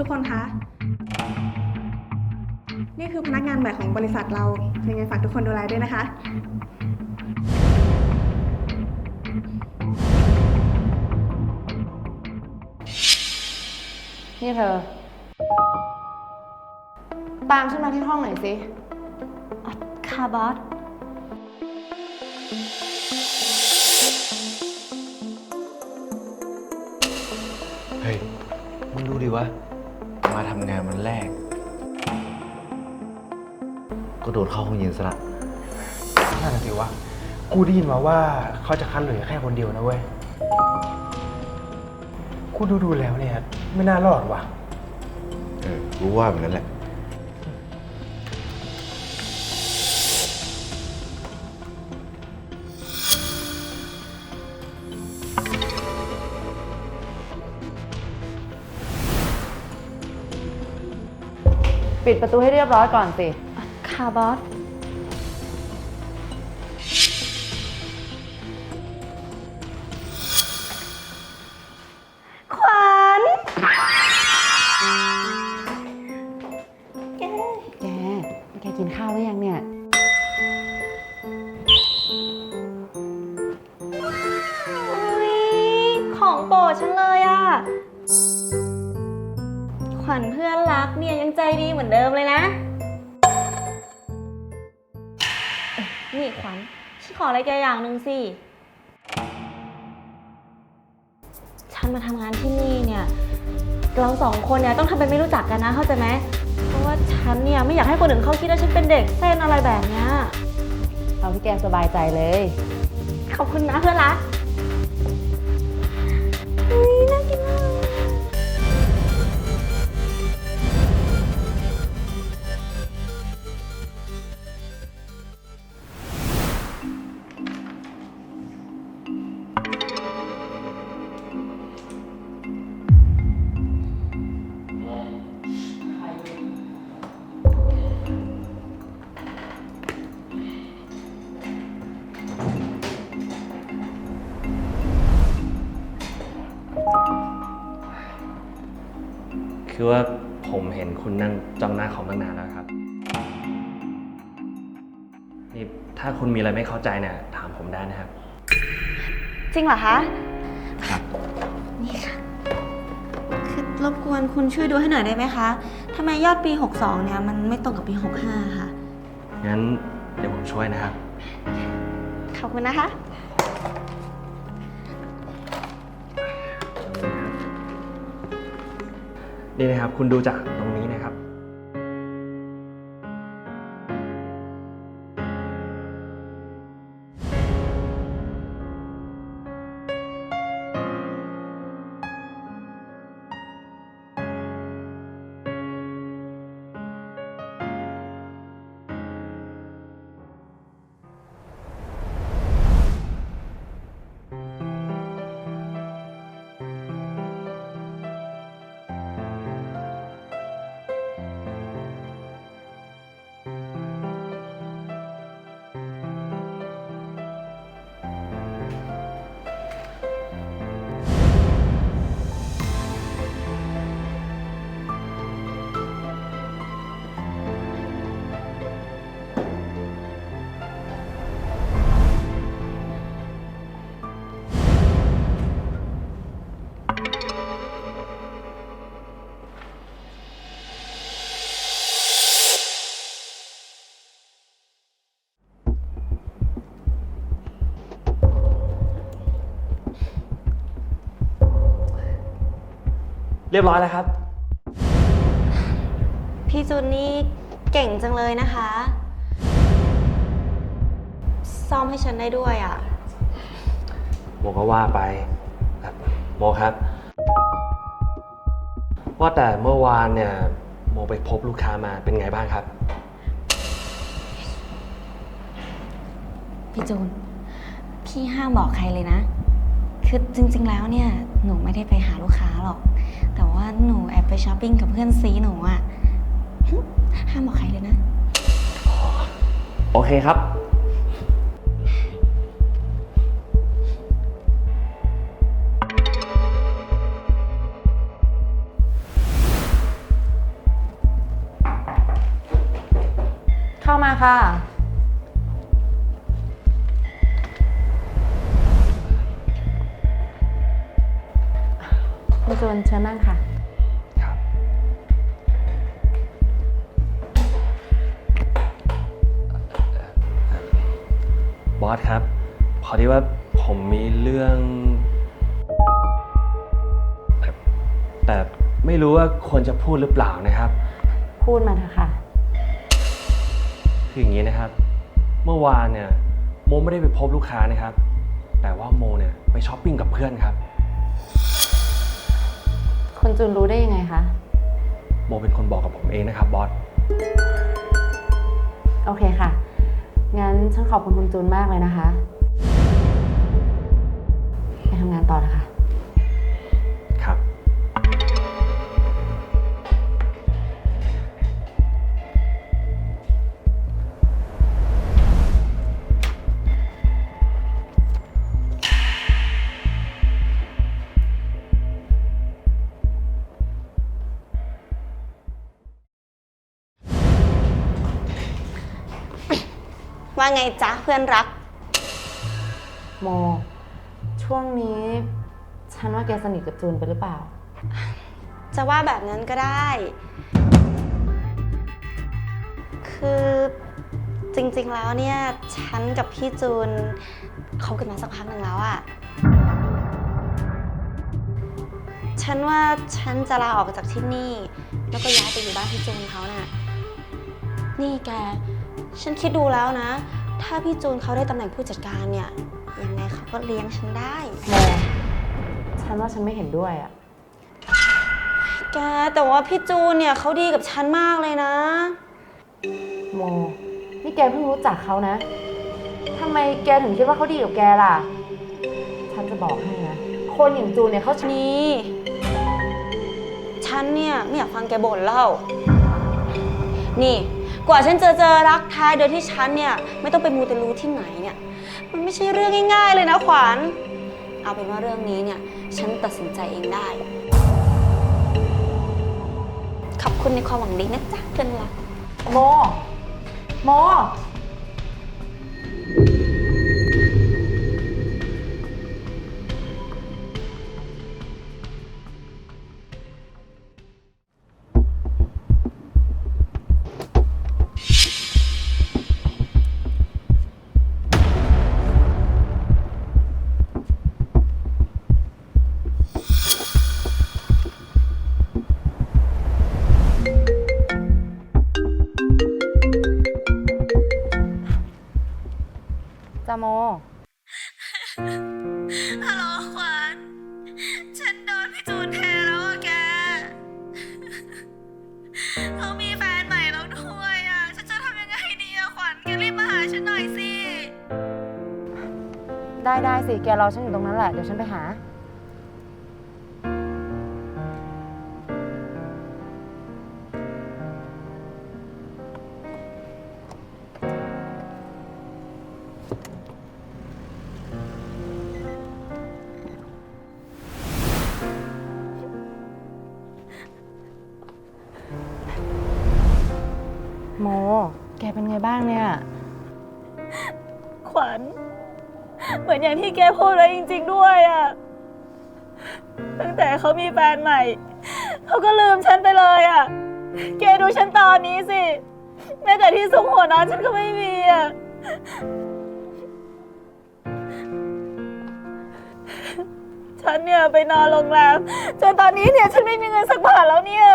ทุกคนคะ นี่คือพนักงานใหม่ของบริษัทเรา ยังไงฝากทุกคนดูแลด้วยนะคะ นี่เธอ ตามฉันมาที่ห้องหน่อยสิ ค่ะบอส เฮ้ย มึงดูดิวะ มาทำงานวันแรก ก็โดดเข้าห้องเย็นซะละนั่นนะสิวะ กูได้ยินมาว่าเขาจะคัดเหลือแค่คนเดียวนะเว้ย กูดูดูๆแล้วเนี่ย ไม่น่ารอดว่ะ เออรู้ว่าแบบนั้นแหละ ปิดประตูให้เรียบร้อยก่อนสิ ค่ะบอส ขวัญแกแก แกกินข้าวหรือยังเนี่ย อุ๊ยของโปรดฉันเลยอะข วัญเพื่อนรักเนี่ยยังใจดีเหมือนเดิมเลยนะเอ้ยนี่ขวัญฉันขออะไรแกอย่างหนึ่งสิ ฉันมาทำงานที่นี่เนี่ย เราสองคนเนี่ยต้องทำเป็นไม่รู้จักกันนะเข้าใจไหมเพราะว่าฉันเนี่ยไม่อยากให้คนอื่นเขาคิดว่าฉันเป็นเด็กเส้นอะไรแบบเนี้ยเอาที่แกสบายใจเลย ขอบคุณนะเพื่อนรักอุ้ยน่ากินมาก คือว่าผมเห็นคุณนั่งจ้องหน้าเขาตั้งนานแล้วครับ นี่ถ้าคุณมีอะไรไม่เข้าใจเนี่ยถามผมได้นะครับ จริงเหรอคะ ครับ นี่ค่ะ คือรบกวนคุณช่วยดูให้หน่อยได้ไหมคะทำไมยอดปี 62 เนี่ยมันไม่ตรงกับปี 65 ค่ะ งั้นเดี๋ยวผมช่วยนะครับ ขอบคุณนะคะ นี่นะครับ คุณดูจากตรงนี้นะ เรียบร้อยแล้วครับ พี่จูนนี่เก่งจังเลยนะคะ ซ่อมให้ฉันได้ด้วยอะ โมก็ว่าไปครับโมครับ ว่าแต่เมื่อวานเนี่ย โมไปพบลูกค้ามาเป็นไงบ้างครับ พี่จูน พี่ห้ามบอกใครเลยนะ คือจริงๆแล้วเนี่ย หนูไม่ได้ไปหาลูกค้าหรอกแต่ว่า หนูแอบไปช้อปปิ้งกับเพื่อนซีหนูอะห้ามบอกใครเลยนะ โอเคครับ เข้ามาค่ะ คุณจูนเชิญนั่งค่ะ บอสครับ พอดีว่าผมมีเรื่องแต่ไม่รู้ว่าควรจะพูดหรือเปล่านะครับ พูดมาเถอะค่ะ คืออย่างนี้นะครับ เมื่อวานเนี่ยโมไม่ได้ไปพบลูกค้านะครับ แต่ว่าโมเนี่ยไปช้อปปิ้งกับเพื่อนครับ คุณจูนรู้ได้ยังไงคะ โมเป็นคนบอกกับผมเองนะครับบอส โอเคค่ะ งั้นฉันขอบคุณคุณจูนมากเลยนะคะ ไปทำงานต่อนะคะ ว่าไงจ๊ะเพื่อนรัก โม ช่วงนี้ ฉันว่าแกสนิทกับจูนไปหรือเปล่า จะว่าแบบนั้นก็ได้ คือจริงๆแล้วเนี่ย ฉันกับพี่จูนคบกันมาสักพักหนึ่งแล้วอะฉันว่าฉันจะลาออกจากที่นี่ แล้วก็ย้ายไปอยู่บ้านพี่จูนเขาน่ะ นี่แก ฉันคิดดูแล้วนะ ถ้าพี่จูนเขาได้ตำแหน่งผู้จัดการเนี่ย ยังไงเขาก็เลี้ยงฉันได้ โมฉันว่าฉันไม่เห็นด้วยอะแกแต่ว่าพี่จูนเนี่ยเขาดีกับฉันมากเลยนะ โม นี่แกเพิ่งรู้จักเขานะทำไมแกถึงคิดว่าเขาดีกับแกล่ะ ฉันจะบอกให้นะ คนอย่างจูนเนี่ยเขาชนี่ฉันเนี่ยไม่อยากฟังแกบ่นเล่านี่ก ว่าฉันจะเจอรักแท้โดยที่ฉันเนี่ยไม่ต้องไปมูเตลูที่ไหนเนี่ย มันไม่ใช่เรื่องง่ายๆเลยนะขวัญ เอาเป็นว่าเรื่องนี้เนี่ย ฉันตัดสินใจเองได้ ขอบคุณในความหวังดีนะจ๊ะเพื่อนรัก โม โม นพี่จูนเทแล้วอะแก เขามีแฟนใหม่แล้วด้วยอะฉันจะทำยังไงดีอะขวัญแกรีบมาหาฉันหน่อยสิ ได้ได้สิ แกรอฉันอยู่ตรงนั้นแหละ เดี๋ยวฉันไปหา โม แกเป็นไงบ้างเนี่ย ขวัญ เหมือนอย่างที่แกพูดเลยจริง ๆ ด้วยอะตั้งแต่เขามีแฟนใหม่ เขาก็ลืมฉันไปเลยอะแกดูฉันตอนนี้สิ แม้แต่ที่ซุ้มหัวนอนฉันก็ไม่มีอะฉันเนี่ยไปนอนโรงแรมจนตอนนี้เนี่ยฉันไม่มีเงินสักบาทแล้วเนี่ย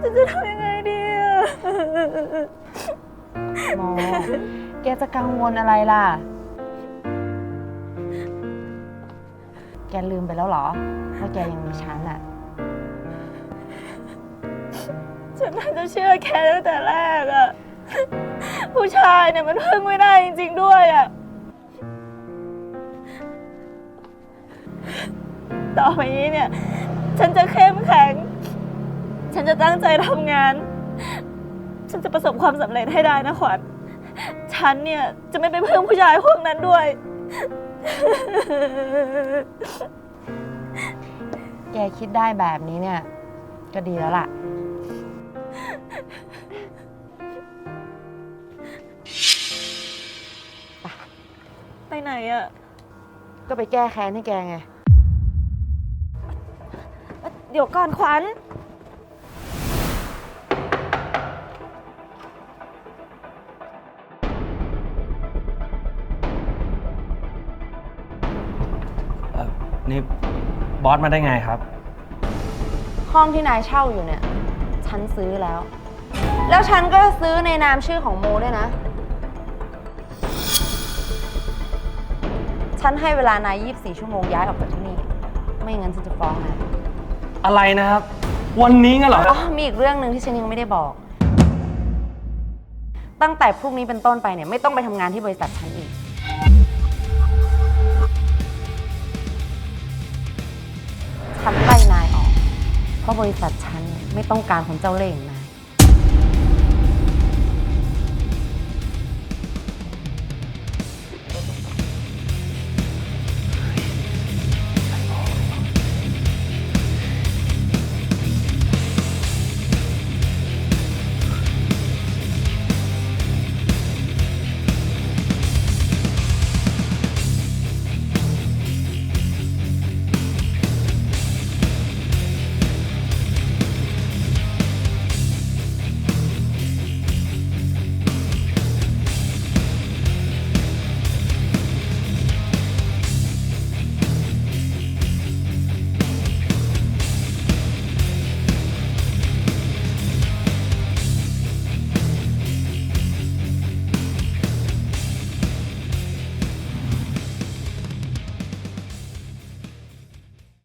ฉันจะทำยังไง โมแกจะกังวลอะไรล่ะ แกลืมไปแล้วเหรอ ว่าแกยังมีฉันอะฉันน่าจะเชื่อแกตั้งแต่แรกอะผู้ชายเนี่ยมันพึ่งไม่ได้จริงๆด้วยอะต่อไปนี้เนี่ย ฉันจะเข้มแข็ง ฉันจะตั้งใจทำงาน ฉันจะประสบความสำเร็จให้ได้นะขวัญ ฉันเนี่ยจะไม่ไปเพิ่มผู้ชายพวกนั้นด้วย แกคิดได้แบบนี้เนี่ย ก็ดีแล้วล่ะ ไปไหนอะก็ไปแก้แค้นให้แกไง เดี๋ยวก่อนขวัญ บอสมาได้ไงครับ ห้องที่นายเช่าอยู่เนี่ย ฉันซื้อแล้ว แล้วฉันก็ซื้อในนามชื่อของโมด้วยนะ ฉันให้เวลานาย 24 ชั่วโมงย้ายออกจากที่นี่ ไม่งั้นฉันจะฟ้องนายอะไรนะครับ วันนี้งั้นเหรออ๋อมีอีกเรื่องหนึ่งที่ฉันยังไม่ได้บอก ตั้งแต่พรุ่งนี้เป็นต้นไปเนี่ยไม่ต้องไปทำงานที่บริษัทฉันอีก เพราะบริษัทฉันไม่ต้องการคนเจ้าเล่ห์นะ